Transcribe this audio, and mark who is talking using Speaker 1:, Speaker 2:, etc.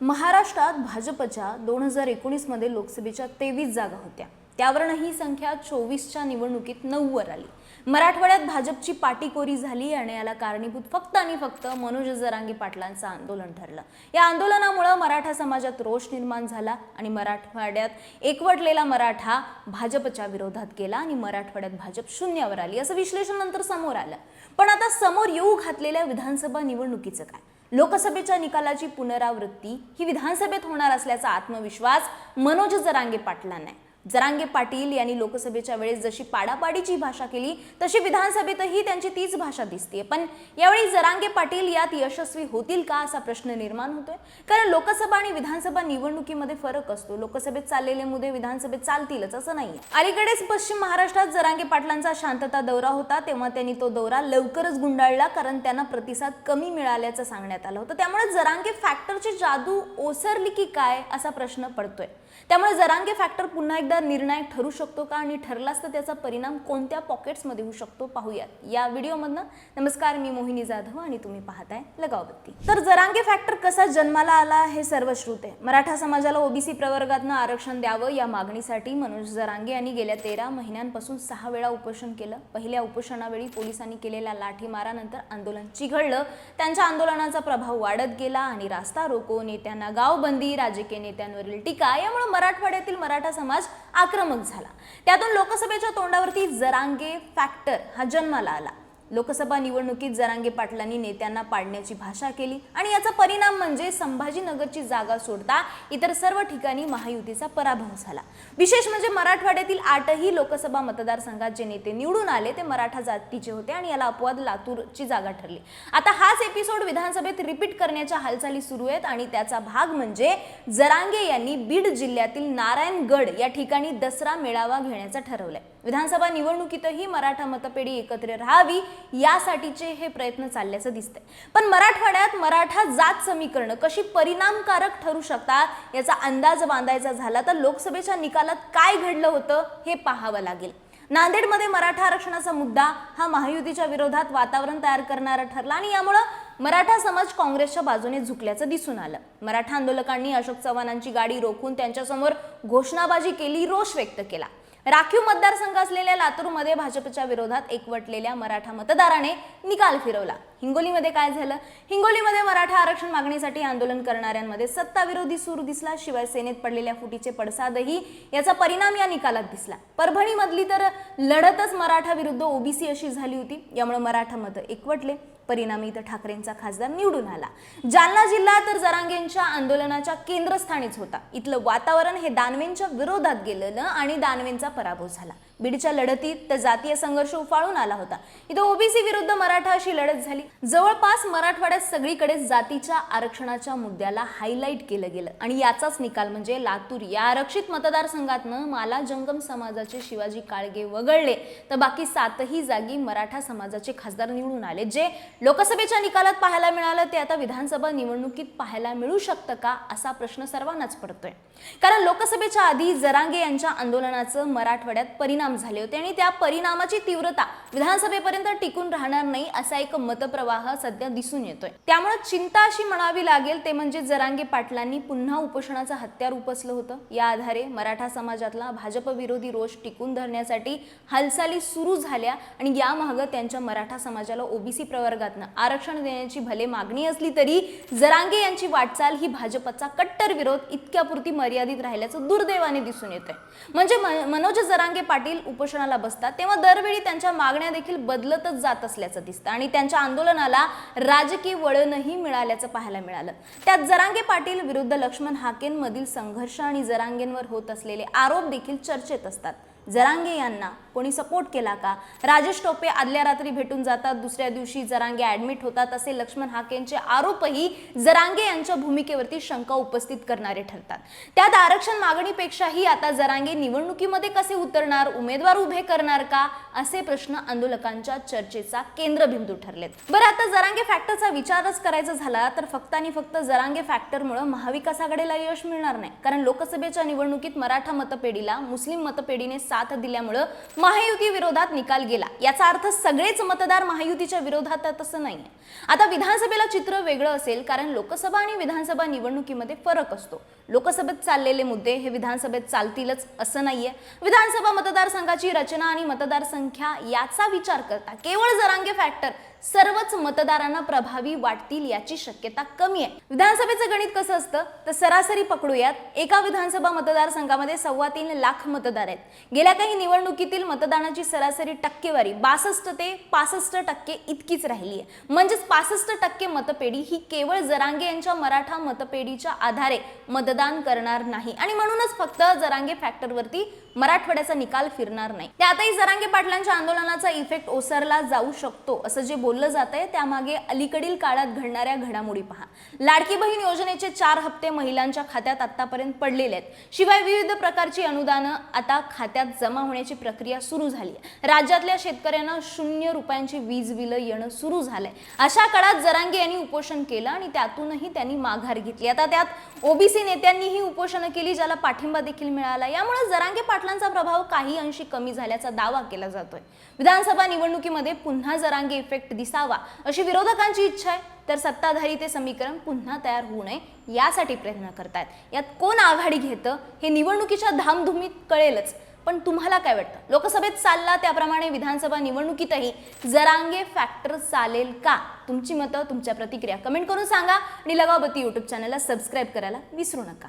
Speaker 1: महाराष्ट्रात भाजपच्या दोन हजार एकोणीसमध्ये लोकसभेच्या तेवीस जागा होत्या. त्यावरनं ही संख्या चोवीसच्या निवडणुकीत नऊवर आली. मराठवाड्यात भाजपची पाटीकोरी झाली आणि याला कारणीभूत फक्त आणि फक्त मनोज जरांगी पाटलांचं आंदोलन ठरलं. या आंदोलनामुळं मराठा समाजात रोष निर्माण झाला आणि मराठवाड्यात एकवटलेला मराठा भाजपच्या विरोधात गेला आणि मराठवाड्यात भाजप शून्यावर आली. असं विश्लेषण नंतर समोर आलं. पण आता समोर येऊ घातलेल्या विधानसभा निवडणुकीचं काय? लोकसभेच्या निकालाची पुनरावृत्ती ही विधानसभेत होणार असल्याचा आत्मविश्वास मनोज जरांगे पाटलांना आहे. जरांगे पाटील यांनी लोकसभेच्या वेळेस जशी पाडापाडीची भाषा केली तशी विधानसभेतही त्यांची तीच भाषा दिसते पण यावेळी जरांगे पाटील यात यशस्वी होतील का असा प्रश्न निर्माण होतोय? कारण लोकसभा आणि विधानसभा निवडणुकीमध्ये फरक असतो. लोकसभेत चाललेले मुद्दे विधानसभेत चालतीलच असं नाही अलीकडेच पश्चिम महाराष्ट्रात जरांगे पाटलांचा शांतता दौरा होता तेव्हा त्यांनी तो दौरा लवकरच गुंडाळला कारण त्यांना प्रतिसाद कमी मिळाल्याचं सांगण्यात आलं होतं. त्यामुळे जरांगे फॅक्टरची जादू ओसरली की काय असा प्रश्न पडतोय. त्यामुळे जरांगे फॅक्टर पुन्हा एक एकदा निर्णायक ठरू शकतो का आणि ठरलाच तर त्याचा परिणाम कोणत्या पॉकेट्समध्ये होऊ शकतो पाहूयात. या व्हिडिओमधनं नमस्कार मी मोहिनी जाधव आणि तुम्ही पाहताय लगावबत्ती. तर जरांगे फॅक्टर कसा जन्माला आला हे सर्व श्रुत आहे. मराठा समाजाला ओबीसी प्रवर्गातनं आरक्षण द्यावं या मागणीसाठी मनोज जरांगे यांनी गेल्या तेरा महिन्यांपासून सहा वेळा उपोषण केलं. पहिल्या उपोषणावेळी पोलिसांनी केलेल्या लाठीमारानंतर आंदोलन चिघळलं. त्यांच्या आंदोलनाचा प्रभाव वाढत गेला आणि रास्ता रोको नेत्यांना गावबंदी राजकीय नेत्यांवरील टीका. यामुळे मराठवाड्यातील मराठा समाज आक्रमक झाला. त्यातून लोकसभेच्या तोंडावरती जरांगे फॅक्टर हा जन्माला आला. लोकसभा निवडणुकीत जरांगे पाटलांनी नेत्यांना पाडण्याची भाषा केली आणि याचा परिणाम म्हणजे संभाजीनगरची जागा सोडता इतर सर्व ठिकाणी महायुतीचा पराभव झाला. विशेष म्हणजे मराठवाड्यातील आठही लोकसभा मतदारसंघात जे नेते निवडून आले ते मराठा जातीचे होते आणि याला अपवाद लातूरची जागा ठरली. आता हाच एपिसोड विधानसभेत रिपीट करण्याच्या हालचाली सुरू आहेत आणि त्याचा भाग म्हणजे जरांगे यांनी बीड जिल्ह्यातील नारायणगड या ठिकाणी दसरा मेळावा घेण्याचं ठरवलंय. विधानसभा निवडणुकीतही मराठा मतपेढी एकत्र राहावी यासाठीचे हे प्रयत्न चालल्याचं दिसतंय. पण मराठवाड्यात मराठा जात समीकरणं कशी परिणामकारक ठरू शकतात याचा अंदाज बांधायचा झाला तर लोकसभेच्या निकालात काय घडलं होतं हे पाहावं लागेल. नांदेडमध्ये मराठा आरक्षणाचा मुद्दा हा महायुतीच्या विरोधात वातावरण तयार करणारा ठरला आणि यामुळं मराठा समाज काँग्रेसच्या बाजूने झुकल्याचं दिसून आलं. मराठा आंदोलकांनी अशोक चव्हाणांची गाडी रोखून त्यांच्यासमोर घोषणाबाजी केली रोष व्यक्त केला. राखीव मतदारसंघ असलेल्या लातूरमध्ये भाजपच्या विरोधात एकवटलेल्या मराठा मतदाराने निकाल फिरवला. हिंगोलीमध्ये काय झालं? हिंगोलीमध्ये मराठा आरक्षण मागणीसाठी आंदोलन करणाऱ्यांमध्ये सत्ताविरोधी सूर दिसला शिवाय सेनेत पडलेल्या फुटीचे पडसादही याचा परिणाम या निकालात दिसला. परभणीमधली तर लढतच मराठा विरुद्ध ओबीसी अशी झाली होती यामुळे मराठा मतं एकवटले. परिणामी इथं ठाकरेंचा खासदार निवडून आला. जालना जिल्हा तर जरांगेंच्या आंदोलनाच्या केंद्रस्थानीच होता. इथलं वातावरण हे दानवेंच्या विरोधात गेलेलं आणि दानवेंचा पराभव झाला. बीडच्या लढतीत तर जातीय संघर्ष उफाळून आला होता. इथं ओबीसी विरुद्ध मराठा अशी लढत झाली. जवळपास मराठवाड्यात सगळीकडे जातीच्या आरक्षणाच्या मुद्द्याला हायलाईट केलं गेलं. आणि याचाच निकाल म्हणजे लातूर. या आरक्षित मतदारसंघातनं माला जंगम समाजाचे शिवाजी काळगे वगळले. तर बाकी सातही जागी मराठा समाजाचे खासदार निवडून आले. जे लोकसभेच्या निकालात पाहायला मिळालं ते आता विधानसभा निवडणुकीत पाहायला मिळू शकतं का असा प्रश्न सर्वांनाच पडतोय. कारण लोकसभेच्या आधी जरांगे यांच्या आंदोलनाचं मराठवाड्यात परिणाम परिणाम झाले होते आणि त्या परिणामाची तीव्रता विधानसभेपर्यंत टिकून राहणार नाही असा एक मतप्रवाह सध्या दिसून येतोय. त्यामुळे चिंता अशी म्हणावी लागेल ते म्हणजे जरांगे पाटलांनी पुन्हा उपोषणाचं हत्यार उपसलं होतं. या आधारे मराठा समाजातला भाजप विरोधी रोष टिकून धरण्यासाठी हालचाली सुरू झाल्या आणि यामागं त्यांच्या मराठा समाजाला ओबीसी प्रवर्गातनं आरक्षण देण्याची भले मागणी असली तरी जरांगे यांची वाटचाल ही भाजपचा कट्टर विरोध इतक्यापुरती मर्यादित राहिल्याचं दुर्दैवाने दिसून येतंय. म्हणजे मनोज जरांगे पाटील उपोषणाला बसतात तेव्हा दरवेळी त्यांच्या मागण्या देखील बदलतच जात असल्याचं दिसतं आणि त्यांच्या आंदोलनाला राजकीय वळणही मिळाल्याचं पाहायला मिळालं. त्यात जरांगे पाटील विरुद्ध लक्ष्मण हाकेंमधील संघर्ष आणि जरांगेंवर होत असलेले आरोप देखील चर्चेत असतात. जरांगे यांना कोणी सपोर्ट केला का? राजेश टोपे आदल्या रात्री भेटून जातात दुसऱ्या दिवशी जरांगे ऍडमिट होतात असे लक्ष्मण हाकेंचे आरोपही जरांगे यांच्या भूमिकेवरती शंका उपस्थित करणारे ठरतात. त्यात आरक्षण मागणीपेक्षाही आता जरांगे निवडणुकीमध्ये कसे उतरणार उमेदवार उभे करणार का असे प्रश्न आंदोलकांच्या चर्चेचा केंद्रबिंदू ठरलेत. बरं आता जरांगे फॅक्टरचा विचारच करायचा झाला तर फक्त आणि फक्त जरांगे फॅक्टरमुळे महाविकास आघाडीला यश मिळणार नाही. कारण लोकसभेच्या निवडणुकीत मराठा मतपेढीला मुस्लिम मतपेढीने साथ दिल्यामुळं महायुती विरोधात निकाल गेला. याचा अर्थ सगळेच मतदार महायुतीच्या विरोधात तसं नाही नाहीये. आता विधानसभेला चित्र वेगळं असेल कारण लोकसभा आणि विधानसभा निवडणुकीमध्ये फरक असतो. लोकसभेत चाललेले मुद्दे हे विधानसभेत चालतीलच असं नाहीये. विधानसभा मतदारसंघाची रचना आणि मतदारसंख्या याचा विचार करता केवळ जरांगे फॅक्टर सर्वच मतदारांना प्रभावी वाटतील याची शक्यता कमी आहे. विधानसभेचं गणित कसं असतं? तर सरासरी पकडूयात. एका विधानसभा मतदारसंघामध्ये सव्वा तीन लाख मतदार आहेत. गेल्या काही निवडणुकीतील मतदानाची सरासरी टक्केवारी बासष्ट ते पासष्ट टक्के इतकीच राहिली आहे. म्हणजेच पासष्ट टक्के मतपेढी ही केवळ जरांगे यांच्या मराठा मतपेढीच्या आधारे मतदान करणार नाही. आणि म्हणूनच फक्त जरांगे फॅक्टरवरती मराठवाड्याचा निकाल फिरणार नाही. त्यातही जरांगे पाटलांच्या आंदोलनाचा इफेक्ट ओसरला जाऊ शकतो असं जे बोललं जात आहे त्यामागे अलीकडील काळात घडणाऱ्या घडामोडी पहा. लाडकी बहीण योजनेचे चार हप्ते महिलांच्या खात्यात आतापर्यंत पडलेले आहेत. शिवाय विविध प्रकारची अनुदानं आता खात्यात जमा होण्याची प्रक्रिया सुरू झाली आहे. राज्यातल्या शेतकऱ्यांना शून्य रुपयांची वीज बिलं येणं सुरू झालंय. अशा काळात जरांगे यांनी उपोषण केलं आणि त्यातूनही त्यांनी माघार घेतली. आता त्यात ओबीसी नेत्यांनीही उपोषणं केली ज्याला पाठिंबा देखील मिळाला. यामुळे जरांगे पाटलांचा प्रभाव काही अंशी कमी झाल्याचा दावा केला जातोय. विधानसभा निवडणुकीमध्ये पुन्हा जरांगे इफेक्ट दिसावा अशी विरोधकांची इच्छा आहे. तर सत्ताधारी ते समीकरण पुन्हा तयार होऊ नये यासाठी प्रयत्न करतायत. यात कोण आघाडी घेतं हे निवडणुकीच्या धामधुमीत कळेलच. पण तुम्हाला काय वाटतं? लोकसभेत चालला त्याप्रमाणे विधानसभा निवडणुकीतही जरांगे फॅक्टर चालेल का? तुमची मतं तुमच्या प्रतिक्रिया कमेंट करून सांगा आणि लगावती यूट्यूब चॅनलला सबस्क्राईब करायला विसरू नका.